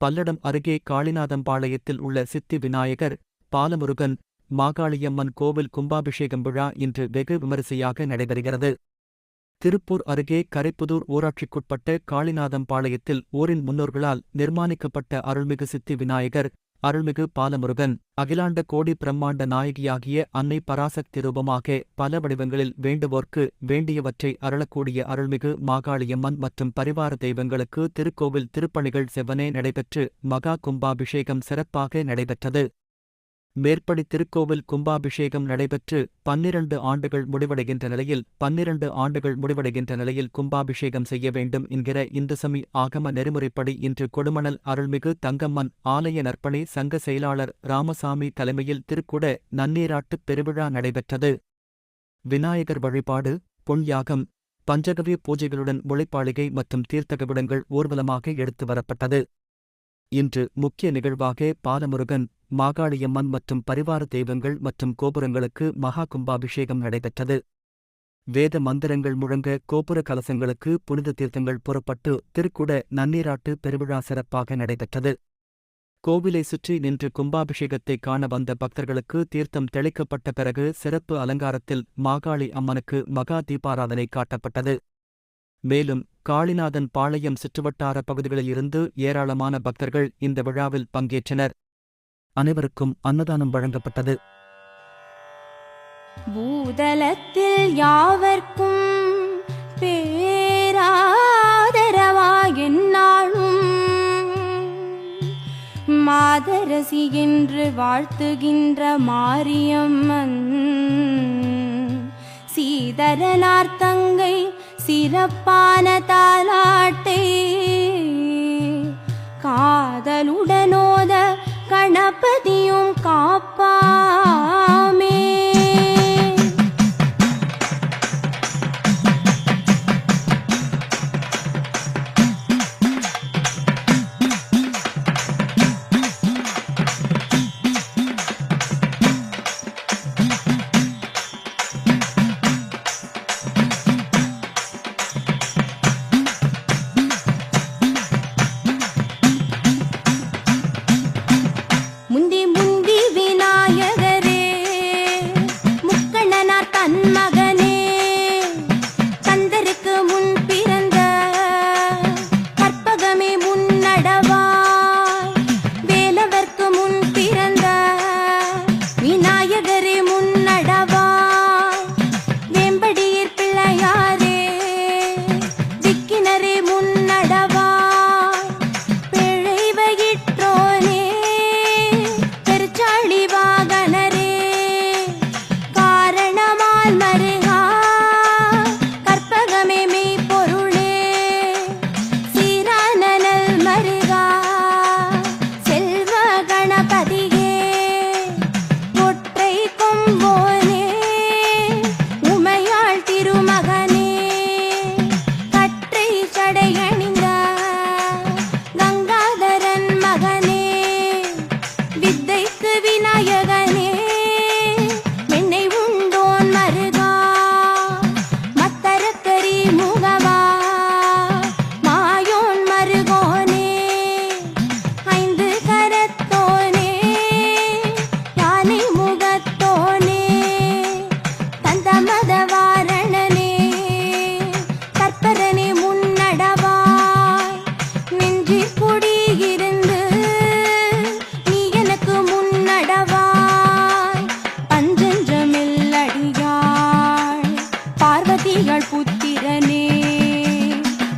பல்லடம் அருகே காளிநாதம்பாளையத்தில் உள்ள சித்தி விநாயகர் பாலமுருகன் மாகாளியம்மன் கோவில் கும்பாபிஷேகம் விழா இன்று வெகு விமரிசையாக நடைபெறுகிறது. திருப்பூர் அருகே கரைப்புதூர் ஊராட்சிக்குட்பட்ட காளிநாதம்பாளையத்தில் ஊரின் முன்னோர்களால் நிர்மாணிக்கப்பட்ட அருள்மிகு சித்தி விநாயகர் அருள்மிகு பாலமுருகன் அகிலாண்ட கோடி பிரம்மாண்ட நாயகியாகிய அன்னை பராசக்தி ரூபமாக பல வடிவங்களில் வேண்டுவோர்க்கு வேண்டியவற்றை அருளக்கூடிய அருள்மிகு மாகாளியம்மன் மற்றும் பரிவார தெய்வங்களுக்கு திருக்கோவில் திருப்பணிகள் செவ்வனே நடைபெற்று மகா கும்பாபிஷேகம் சிறப்பாக நடைபெற்றது. மேற்படி திருக்கோவில் கும்பாபிஷேகம் நடைபெற்று பன்னிரண்டு ஆண்டுகள் முடிவடைகின்ற நிலையில் பன்னிரண்டு ஆண்டுகள் முடிவடைகின்ற நிலையில் கும்பாபிஷேகம் செய்ய வேண்டும் என்கிற இந்துசமி ஆகம நெறிமுறைப்படி இன்று கொடுமணல் அருள்மிகு தங்கம்மன் ஆலய நற்பணி சங்க செயலாளர் ராமசாமி தலைமையில் திருக்குட நன்னீராட்டுப் பெருவிழா நடைபெற்றது. விநாயகர் வழிபாடு பொன்யாகம் பஞ்சகவிய பூஜைகளுடன் உழைப்பாளிகை மற்றும் தீர்த்தகவிடங்கள் ஊர்வலமாக எடுத்து வரப்பட்டது. இன்று முக்கிய நிகழ்வாக பாலமுருகன் மாகாளியம்மன் மற்றும் பரிவார தெய்வங்கள் மற்றும் கோபுரங்களுக்கு மகா கும்பாபிஷேகம் நடைபெற்றது. வேத மந்திரங்கள் முழங்க கோபுர கலசங்களுக்கு புனித தீர்த்தங்கள் புறப்பட்டு திருக்குட நன்னீராட்டு பெருவிழா சிறப்பாக நடைபெற்றது. கோவிலை சுற்றி நின்று கும்பாபிஷேகத்தை காண வந்த பக்தர்களுக்கு தீர்த்தம் தெளிக்கப்பட்ட பிறகு சிறப்பு அலங்காரத்தில் மாகாளி அம்மனுக்கு மகா தீபாராதனை காட்டப்பட்டது. மேலும் காளிநாதன் பாளையம் சுற்றுவட்டார பகுதிகளிலிருந்து ஏராளமான பக்தர்கள் இந்த விழாவில் பங்கேற்றனர். அனைவருக்கும் அன்னதானம் வழங்கப்பட்டது. பூதலத்தில் யாவர்க்கும் பேராதரவாயென்னாளும் மாதரசி என்று வாழ்த்துகின்ற மாரியம்மன். சீதரனார் தங்கை சிறப்பான தாலாட்டே. காதலுடனோத கணபதியும் காப்பாமே. திங்கள் புத்திரனே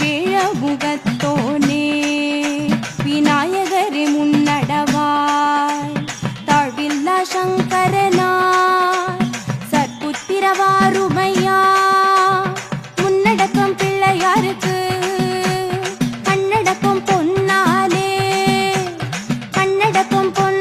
வேழமுகத்தோனே விநாயகரே முன்னடவாய். தாழ்வில்லா சங்கரனாய் சற்புத்திரவாருமையா முன்னடக்கம் பிள்ளையாருக்கு கண்ணடக்கம் பொன்னாலே கண்ணடக்கம் பொன்னாலே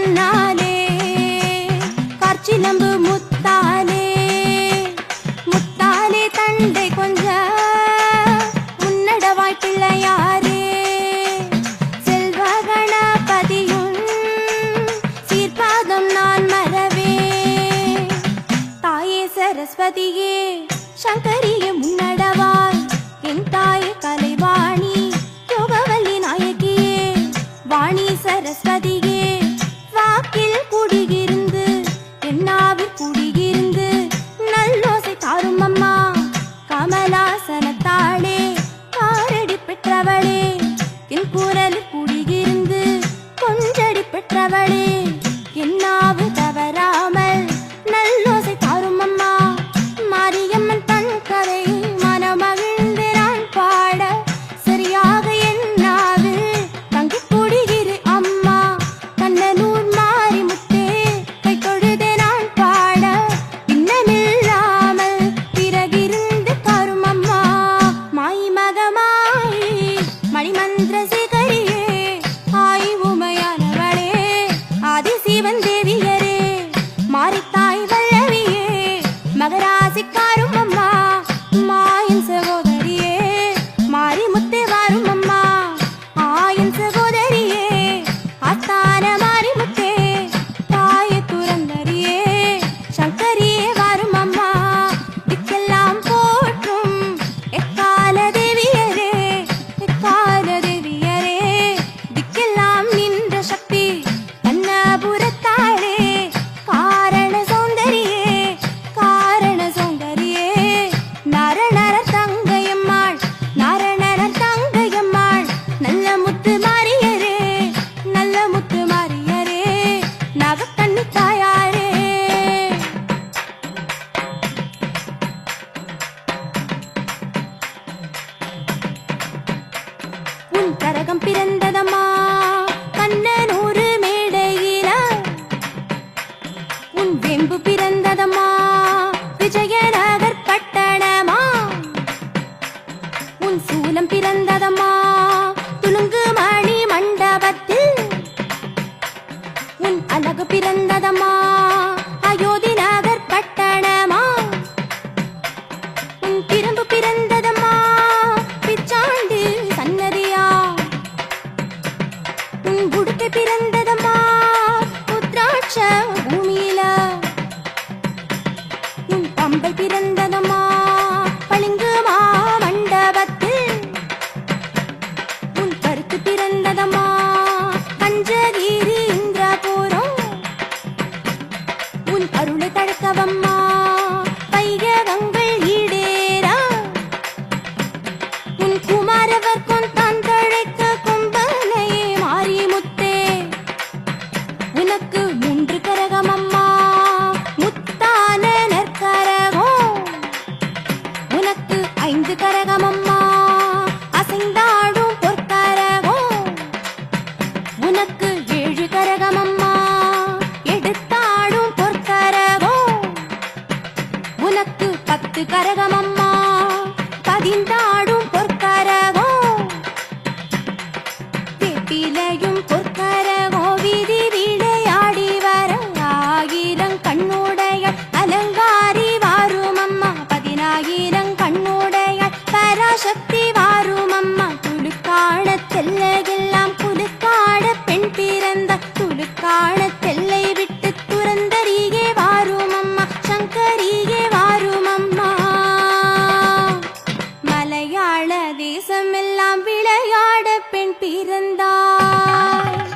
தேசமெல்லாம் விளையாட பெண் பிறந்தாள்.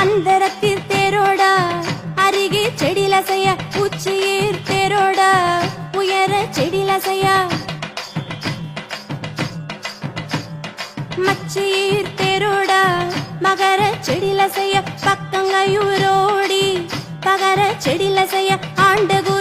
அந்தரத்தில் தேரோட அருகே செடில செய்ய உச்சியீர் தேரோட உயர செடில செய்ய மச்சியீர் தேரோட மகர செடில செய்ய பக்கங்கையூரோடி பகர செடில செய்ய ஆண்டகு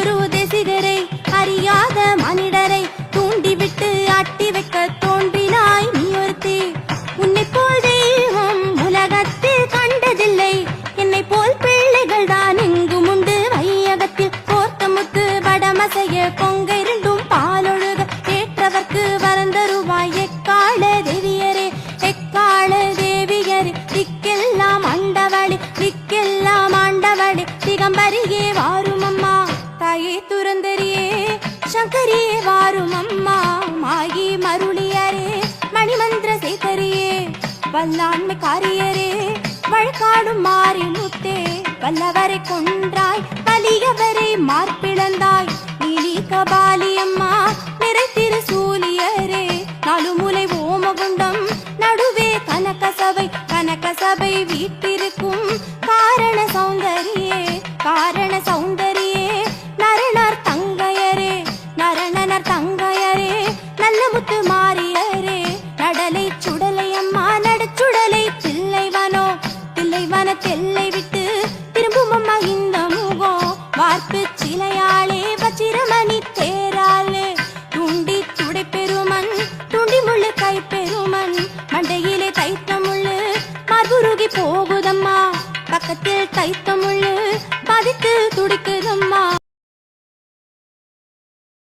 வல்லாண்மை காரியரே வழக்காடும் மாறி முத்தே வல்லவரை கொன்றாய் வலியவரை மார்பிழந்தாய். நீலி கபாலியம்மா நிறை திருசூலியரே நாலு முலை ஓமகுண்டம் நடுவே கனகசபை கனகசபை வீட்டில்